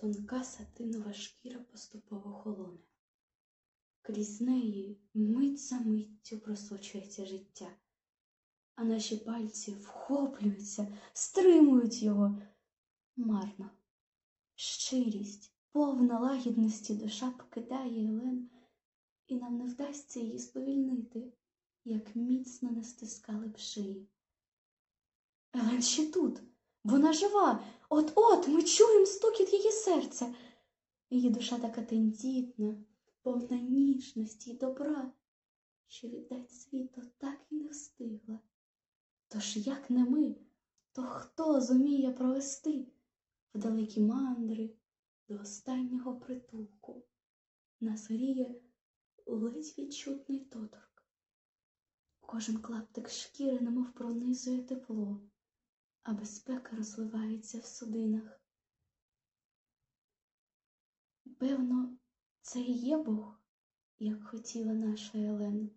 Тонка сатинова шкіра поступово холоне. Крізь неї мить за миттю просочується життя, а наші пальці вхоплюються, стримують його марно. Щирість, повна лагідності душа покидає Елен, і нам не вдасться її сповільнити, як міцно не стискали б шиї. Елен ще тут, вона жива, от-от ми чуємо стукіт її. Її душа така тендітна, повна ніжності й добра, що віддать світу так і не встигла. Тож як не ми, то хто зуміє провести в далекі мандри до останнього притулку? Нас гріє ледь відчутний доторк. Кожен клаптик шкіри немов пронизує тепло, а безпека розливається в судинах. Певно, це і є Бог, як хотіла наша Елен.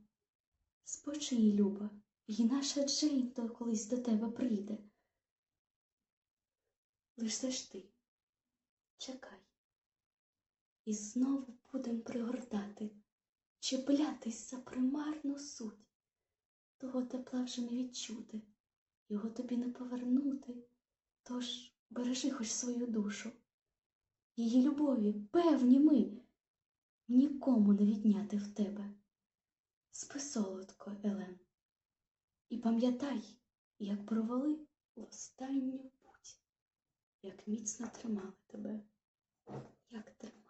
Спочинь, Люба, і наша Джейн то колись до тебе прийде. Лиш завжди чекай. І знову будем пригортати, чіплятись за примарну суть. Того тепла вже не відчути, його тобі не повернути. Тож бережи хоч свою душу. Її любові, певні ми, нікому не відняти в тебе. Спи солодко, Елен, і пам'ятай, як провели в останню путь, як міцно тримали тебе, як тримали.